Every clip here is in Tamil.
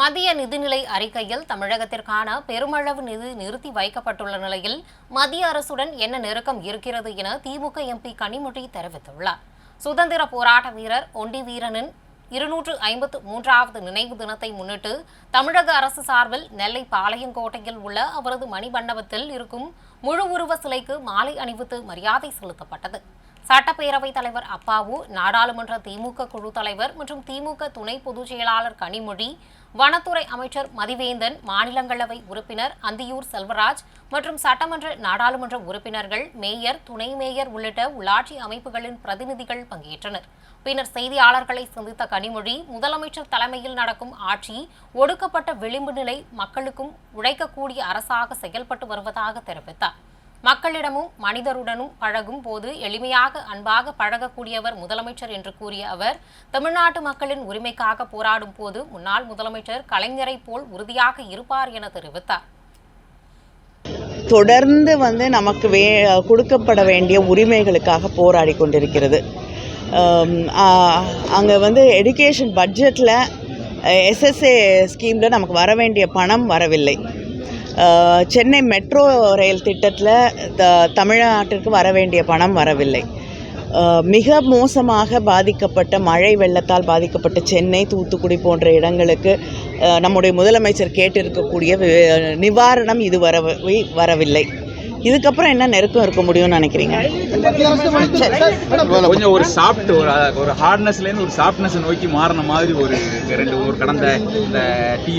மத்திய நிதிநிலை அறிக்கையில் தமிழகத்திற்கான பெருமளவு நிதி நிறுத்தி வைக்கப்பட்டுள்ள நிலையில் மத்திய அரசுடன் என்ன நெருக்கம் இருக்கிறது என திமுக எம்பி கனிமொழி தெரிவித்துள்ளார். சுதந்திர போராட்ட வீரர் ஒண்டி வீரனின் இருநூற்று ஐம்பத்து மூன்றாவது நினைவு தினத்தை முன்னிட்டு தமிழக அரசு சார்பில் நெல்லை பாளையங்கோட்டையில் உள்ள அவரது மணிமண்டபத்தில் இருக்கும் முழு உருவ சிலைக்கு மாலை அணிவித்து மரியாதை செலுத்தப்பட்டது. சட்டப்பேரவைத் தலைவர் அப்பாவு நாடாளுமன்ற திமுக குழு தலைவர் மற்றும் திமுக துணை பொதுச் செயலாளர் கனிமொழி வனத்துறை அமைச்சர் மதிவேந்தன் மாநிலங்களவை உறுப்பினர் அந்தியூர் செல்வராஜ் மற்றும் சட்டமன்ற நாடாளுமன்ற உறுப்பினர்கள் மேயர் துணை மேயர் உள்ளிட்ட உள்ளாட்சி அமைப்புகளின் பிரதிநிதிகள் பங்கேற்றனர். பின்னர் செய்தியாளர்களை சந்தித்த கனிமொழி முதலமைச்சர் தலைமையில் நடக்கும் ஆட்சி ஒடுக்கப்பட்ட விளிம்பு நிலை மக்களுக்கும் உழைக்கக்கூடிய அரசாக செயல்பட்டு வருவதாக தெரிவித்தார். மக்களிடமும் மனிதருடனும் பழகும் போது எளிமையாக அன்பாக பழகக்கூடியவர் முதலமைச்சர் என்று கூறிய அவர் தமிழ்நாட்டு மக்களின் உரிமைக்காக போராடும் போது முன்னாள் முதலமைச்சர் கலைஞரை போல் உறுதியாக இருப்பார் என தெரிவித்தார். தொடர்ந்து வந்து நமக்கு வே கொடுக்கப்பட வேண்டிய உரிமைகளுக்காக போராடி கொண்டிருக்கிறது. அங்கே வந்து எடுகேஷன் பட்ஜெட்டில் எஸ்எஸ்ஏ ஸ்கீமில் நமக்கு வர வேண்டிய பணம் வரவில்லை. சென்னை மெட்ரோ ரயில் திட்டத்தில் த தமிழ்நாட்டிற்கு வர வேண்டிய பணம் வரவில்லை. மிக மோசமாக பாதிக்கப்பட்ட மழை வெள்ளத்தால் பாதிக்கப்பட்ட சென்னை தூத்துக்குடி போன்ற இடங்களுக்கு நம்முடைய முதலமைச்சர் கேட்டிருக்கக்கூடிய நிவாரணம் இது வரவே வரவில்லை. இதுக்கப்புறம் என்ன நெருக்கம் இருக்க முடியும்னு நினைக்கிறீங்க? கொஞ்சம் ஒரு சாஃப்ட் ஒரு ஒரு ஹார்ட்னஸ்லேருந்து ஒரு சாஃப்ட்னஸ் நோக்கி மாறின மாதிரி ஒரு ரெண்டு ஒரு கடந்த இந்த டீ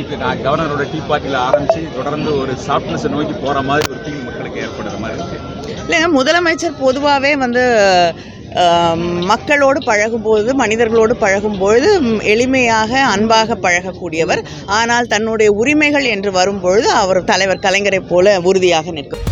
கவர்னரோட டீ பார்ட்டியில் ஆரம்பித்து தொடர்ந்து ஒரு சாஃப்ட்னஸ் நோக்கி போகிற மாதிரி ஒரு ஃபீல் மக்களுக்கு ஏற்படுற மாதிரி இருக்குது இல்லை முதலமைச்சர் பொதுவாகவே வந்து மக்களோடு பழகும்போது மனிதர்களோடு பழகும்பொழுது எளிமையாக அன்பாக பழகக்கூடியவர். ஆனால் தன்னுடைய உரிமைகள் என்று வரும்பொழுது அவர் தலைவர் கலைஞரைப் போல உறுதியாக நிற்கும்.